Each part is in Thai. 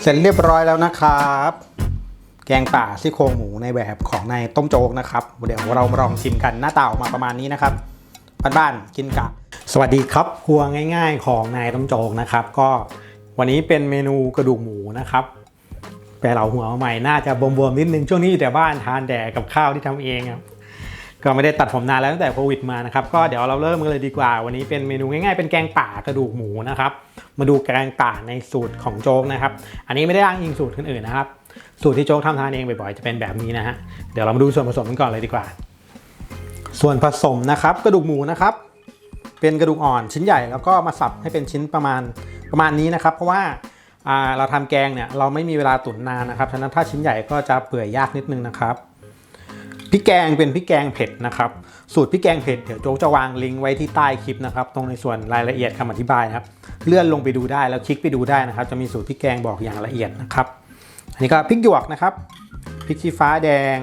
เสร็จเรียบร้อยแล้วนะครับ แกงป่าซี่โครงหมูในแบบของนายต้มโจ๊กนะครับเดี๋ยวเรามาลองชิมกันหน้าตาออกมาประมาณนี้นะครับบ้านๆกินกะสวัสดีครับครัวง่าย ๆ ของนายต้มโจ๊กนะครับ ก็วันนี้เป็นเมนูกระดูกหมูนะครับแปลเราหัวใหม่น่าจะบวมๆนิดนึงช่วงนี้อยู่แต่บ้านทานแดกกับข้าวที่ทำเองครับก็ไม่ได้ตัดผมนานแล้วตั้งแต่โควิดมานะครับก็เดี๋ยวเราเริ่มกันเลยดีกว่า วันนี้เป็นเมนูง่ายๆเป็นแกงป่ากระดูกหมูนะครับ มาดูแกงป่าในสูตรของโจ๊กนะครับ อันนี้ไม่ได้อ้างอิงสูตรคนอื่นนะครับ สูตรที่โจ๊กทำทานเองบ่อยๆจะเป็นแบบนี้นะฮะ เดี๋ยวเรามาดูส่วนผสมกันก่อนเลยดีกว่า ส่วนผสมนะครับกระดูกหมูนะครับ เป็นกระดูกอ่อนชิ้นใหญ่แล้วก็มาสับให้เป็นชิ้นประมาณประมาณนี้นะครับ เพราะว่าอ่าเราทำแกงเนี่ยเราไม่มีเวลาตุ๋นนานนะครับ ฉะนั้นถ้าชิ้นใหญ่ก็จะเปื่อยยากนิดนึงนะครับ พริกแกงเป็นพริกแกงเผ็ดนะครับ สูตรพริกแกงเผ็ดเดี๋ยวโจ๊กจะวางลิงก์ไว้ที่ใต้คลิปนะครับ ตรงในส่วนรายละเอียดคำอธิบายนะครับ เลื่อนลงไปดูได้แล้วคลิกไปดูได้นะครับ จะมีสูตรพริกแกงบอกอย่างละเอียดนะครับ อันนี้ก็พริกหยวกนะครับ พริกชี้ฟ้าแดง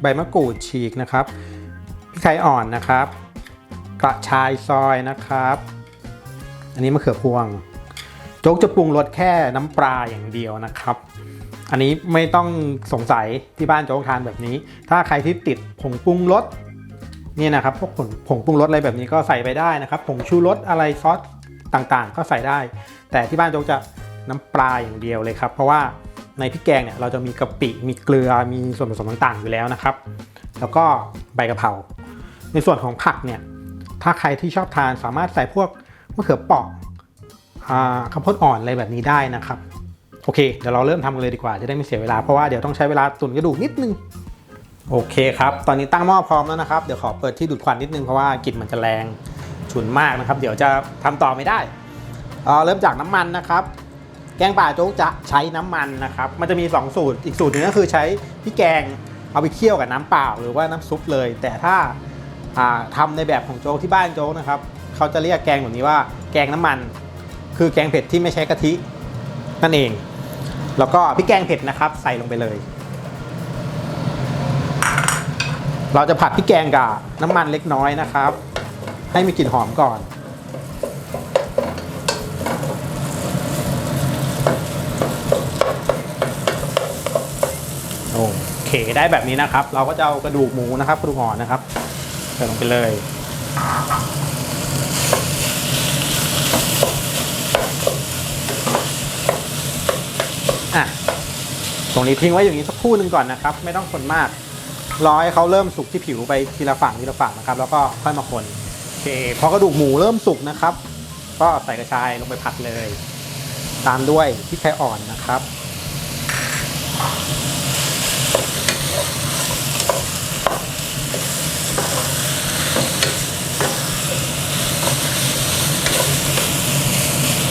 ใบมะกรูดฉีกนะครับ พริกไทยอ่อนนะครับ กระชายซอยนะครับ อันนี้มะเขือพวง โจ๊กจะปรุงรสแค่น้ำปลาอย่างเดียวนะครับ อันนี้ไม่ต้องสงสัยที่บ้านโจ๊กทานแบบนี้ ถ้าใครที่ติดผงปรุงรสนี่นะครับพวกผงผงปรุงรสอะไรแบบนี้ก็ใส่ไปได้นะครับ ผงชูรสอะไรซอสต่างๆ ก็ใส่ได้ แต่ที่บ้านโจ๊กจะน้ำปลาอย่างเดียวเลยครับ เพราะว่าในพริกแกงเนี่ยเราจะมีกะปิมีเกลือมีส่วนผสมต่างๆ อยู่แล้วนะครับ แล้วก็ใบกะเพราในส่วนของผักเนี่ยถ้าใครที่ชอบทานสามารถใส่พวกมะเขือเปราะข้าวโพดอ่อนอะไรแบบนี้ได้นะครับ โอเค เดี๋ยวเราเริ่มทำกันเลยดีกว่าจะได้ไม่เสียเวลาเพราะว่าเดี๋ยวต้องใช้เวลาตุ๋นกระดูกนิดนึงโอเคครับตอนนี้ตั้งหม้อพร้อมแล้วนะครับเดี๋ยวขอเปิดที่ดูดควันนิดนึงเพราะว่ากลิ่นมันจะแรงฉุนมากนะครับ เดี๋ยวจะทำต่อไม่ได้เออเริ่มจากน้ำมันนะครับ แกงป่าโจ๊กจะใช้น้ำมันนะครับ มันจะมี 2 สูตรอีกสูตรหนึงก็คือใช้พริกแกงเอาไปเคี่ยวกับน้ำเปล่าหรือว่าน้ำซุปเลย แต่ถ้าอ่าทำในแบบของโจ๊กที่บ้านโจ๊กนะครับเขาจะเรียกแกงแบบนี้ว่าแกงน้ำมัน คือแกงเผ็ดที่ไม่ใช้กะทินั่นเอง แล้วก็พริกแกงเผ็ดนะครับ ใส่ลงไปเลย เราจะผัดพริกแกงกับน้ำมันเล็กน้อยนะครับ ให้มีกลิ่นหอมก่อน โอเคได้แบบนี้นะครับ เราก็จะเอากระดูกหมูนะครับกระดูกอ่อนนะครับใส่ลงไปเลย ตรงนี้ทิ้งไว้อย่างนี้สักครู่หนึ่งก่อนนะครับ ไม่ต้องคนมากรอให้เขาเริ่มสุกที่ผิวไปทีละฝั่งทีละฝั่งนะครับ แล้วก็ค่อยมาคนโอเคพอกระดูกหมูเริ่มสุกนะครับ ก็ใส่กระชายลงไปผัดเลย ตามด้วยพริกไทยอ่อนนะครับ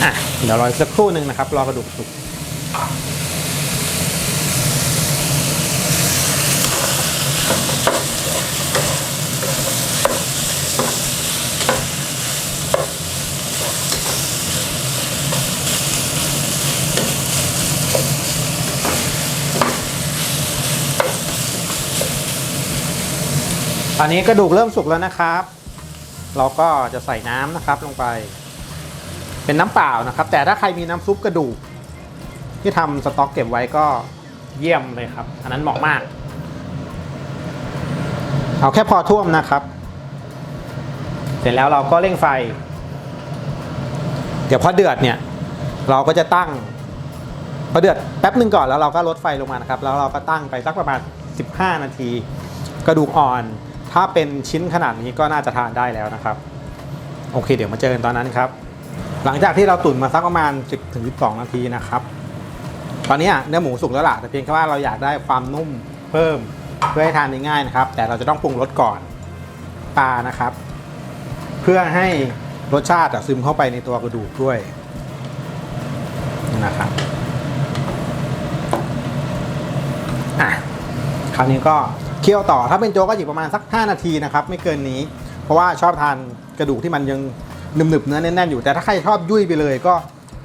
อะเดี๋ยวรอสักครู่หนึ่งนะครับ รอกระดูกสุก ตอนนี้กระดูกเริ่มสุกแล้วนะครับ เราก็จะใส่น้ำนะครับลงไป เป็นน้ำเปล่านะครับ แต่ถ้าใครมีน้ำซุปกระดูก ที่ทำสต็อกเก็บไว้ก็เยี่ยมเลยครับ อันนั้นเหมาะมาก เอาแค่พอท่วมนะครับ เสร็จแล้วเราก็เร่งไฟ เดี๋ยวพอเดือดเนี่ย เราก็จะตั้งพอเดือดแป๊บหนึ่งก่อนแล้วเราก็ลดไฟลงมานะครับ แล้วเราก็ตั้งไปสักประมาณ 15 นาที กระดูกอ่อน ถ้าเป็นชิ้นขนาดนี้ก็น่าจะทานได้แล้วนะครับ โอเค เดี๋ยวมาเจอกันตอนนั้นครับ หลังจากที่เราตุ๋นมาสักประมาณ 10ถึง12 นาทีนะครับ ตอนนี้เนื้อหมูสุกแล้วล่ะแต่เพียงแค่ว่าเราอยากได้ความนุ่มเพิ่มเพื่อให้ทานได้ง่ายนะครับ แต่เราจะต้องปรุงรสก่อนปลานะครับ เพื่อให้รสชาติซึมเข้าไปในตัวกระดูกด้วยนะครับอะคราวนี้ก็ เคี่ยวต่อถ้าเป็นโจ๊กก็อีกประมาณสัก 5 นาทีนะครับไม่เกินนี้ เพราะว่าชอบทานกระดูกที่มันยังหนึบๆเนื้อแน่นๆอยู่แต่ถ้าใครชอบยุ่ยไปเลย ก็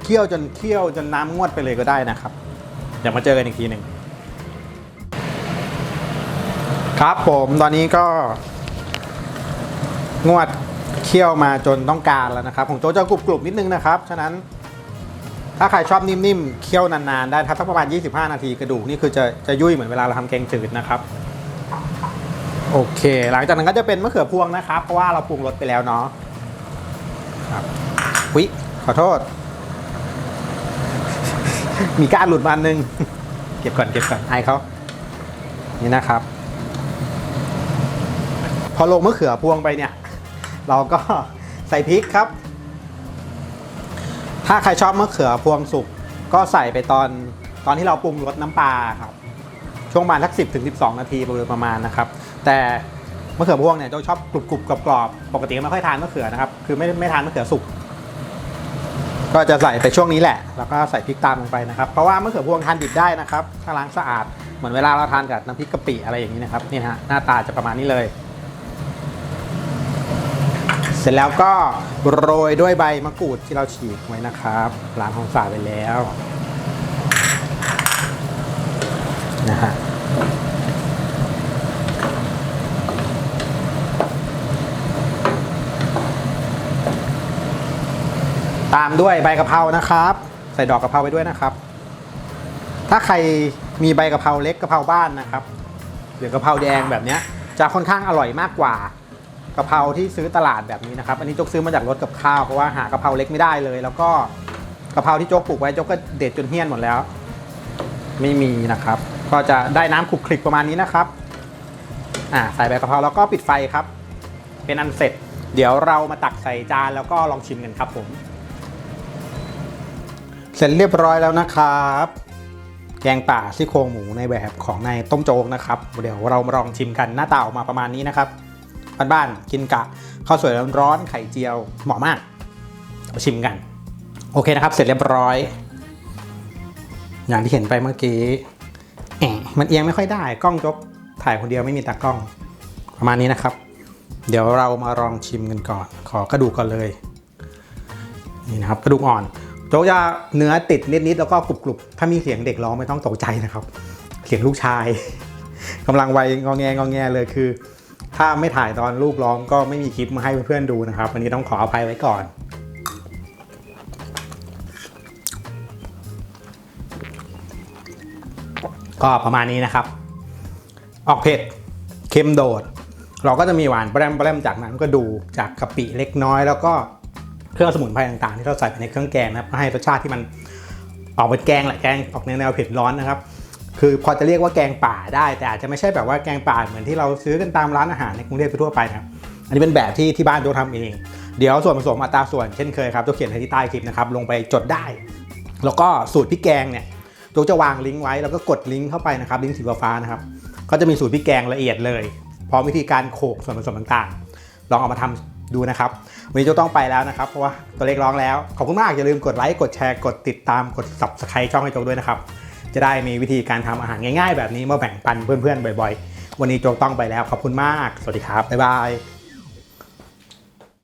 เคี่ยวจนเคี่ยวจนน้ำงวดไปเลยก็ได้นะครับเดี๋ยวมาเจอกันอีกทีหนึ่งครับผมตอนนี้ก็ งวดเคี่ยวมาจนต้องการแล้วนะครับของโจ๊กจะกรุบๆนิดนึงนะครับฉะนั้น ถ้าใครชอบนิ่มๆเคี่ยวนานๆได้ถ้าสักประมาณ 25 นาทีกระดูกนี่คือจะจะยุ่ยเหมือนเวลาเราทำแกงจืดนะครับ โอเค หลังจากนั้นก็จะเป็นมะเขือพวงนะครับ เพราะว่าเราปรุงรสไปแล้วเนาะครับวิขอโทษ มีก้านหลุดมาอันนึงเก็บก่อนเก็บก่อนไอเขานี่นะครับ พอลงมะเขือพวงไปเนี่ย เราก็ใส่พริกครับ ถ้าใครชอบมะเขือพวงสุกก็ใส่ไปตอนตอนที่เราปรุงรสน้ำปลาครับ ช่วงประมาณสักสิบถึงสิบสองนาทีโดยประมาณนะครับแต่มะเขือพวงเนี่ยโจชอบกรุบกรุบกรอบกรอบปกติไม่ค่อยทานมะเขือนะครับคือไม่ไม่ทานมะเขือสุกก็จะใส่ไปช่วงนี้แหละ แล้วก็ใส่พริกตามลงไปนะครับ เพราะว่ามะเขือพวงทานดิบได้นะครับถ้าล้างสะอาดเหมือนเวลาเราทานกับน้ำพริกกะปิอะไรอย่างนี้นะครับนี่ฮะหน้าตาจะประมาณนี้เลย เสร็จแล้วก็โรยด้วยใบมะกรูดที่เราฉีกไว้นะครับล้างความสะอาดไปแล้ว นะฮะตามด้วยใบกะเพรานะครับ ใส่ดอกกะเพราไปด้วยนะครับ ถ้าใครมีใบกะเพราเล็กกะเพราบ้านนะครับหรือกะเพราแดงแบบนี้จะค่อนข้างอร่อยมากกว่ากะเพราที่ซื้อตลาดแบบนี้นะครับ อันนี้จกซื้อมาจากรถกับข้าวเพราะว่าหากะเพราเล็กไม่ได้เลย แล้วก็กะเพราที่โจกปลูกไว้โจกก็เด็ดจนเหี้ยนหมดแล้ว ไม่มีนะครับ ก็จะได้น้ำคลุกคลิกประมาณนี้นะครับอ่าใส่ใบกะเพราแล้วก็ปิดไฟครับ เป็นอันเสร็จ เดี๋ยวเรามาตักใส่จานแล้วก็ลองชิมกันครับผม เสร็จเรียบร้อยแล้วนะครับแกงป่าซี่โครงหมูในแบบของนายต้มโจ๊กนะครับเดี๋ยวเรามาลองชิมกันหน้าตาออกมาประมาณนี้นะครับบ้านๆกินกะข้าวสวยร้อนๆไข่เจียวเหมาะมาก มาชิมกัน โอเคนะครับ เสร็จเรียบร้อย อย่างที่เห็นไปเมื่อกี้แอะมันเอียงไม่ค่อยได้ กล้องจกถ่ายคนเดียวไม่มีตากล้อง ประมาณนี้นะครับ เดี๋ยวเรามาลองชิมกันก่อน ขอกระดูกก่อนเลย นี่นะครับ กระดูกอ่อน โจ๊กจะเนื้อติดนิดๆแล้วก็กรุบๆ ถ้ามีเสียงเด็กร้องไม่ต้องตกใจนะครับ เสียงลูกชายกำลังวัยงอแงงอแงเลยคือ ถ้าไม่ถ่ายตอนลูกร้องก็ไม่มีคลิปมาให้เพื่อนๆดูนะครับ วันนี้ต้องขออภัยไว้ก่อน ก็ประมาณนี้นะครับ ออกเผ็ดเค็มโดด เราก็จะมีหวานแปรมแปรมจากนั้นก็ดูจากกะปิเล็กน้อย แล้วก็เครื่องสมุนไพรต่างๆ ที่เราใส่ไปในเครื่องแกงนะครับให้รสชาติที่มันออกเป็นแกงแหละแกงออกแนวเผ็ดร้อนนะครับ คือพอจะเรียกว่าแกงป่าได้ แต่อาจจะไม่ใช่แบบว่าแกงป่าเหมือนที่เราซื้อกันตามร้านอาหารในกรุงเทพทั่วไปนะครับอันนี้เป็นแบบที่ที่บ้านโจทำเอง เดี๋ยวส่วนผสมอัตราส่วนเช่นเคยครับโจเขียนไว้ที่ใต้คลิปนะครับลงไปจดได้ แล้วก็สูตรพริกแกงเนี่ย โจจะวางลิงก์ไว้แล้วก็กดลิงก์เข้าไปนะครับลิงก์สีฟ้านะครับก็จะมีสูตรพริกแกงละเอียดเลยพร้อมวิธีการโขลกส่วนผสมต่างๆ ลองเอามาทำดูนะครับ วันนี้โจต้องไปแล้วนะครับเพราะว่าตัวเลขร้องแล้ว ขอบคุณมากอย่าลืมกดไลค์กดแชร์กดติดตามกด subscribe ช่องให้โจกด้วยนะครับ จะได้มีวิธีการทำอาหารง่าย ๆ แบบนี้มาแบ่งปันเพื่อนๆบ่อย ๆ วันนี้โจกต้องไปแล้วขอบคุณมาก สวัสดีครับบ๊ายบาย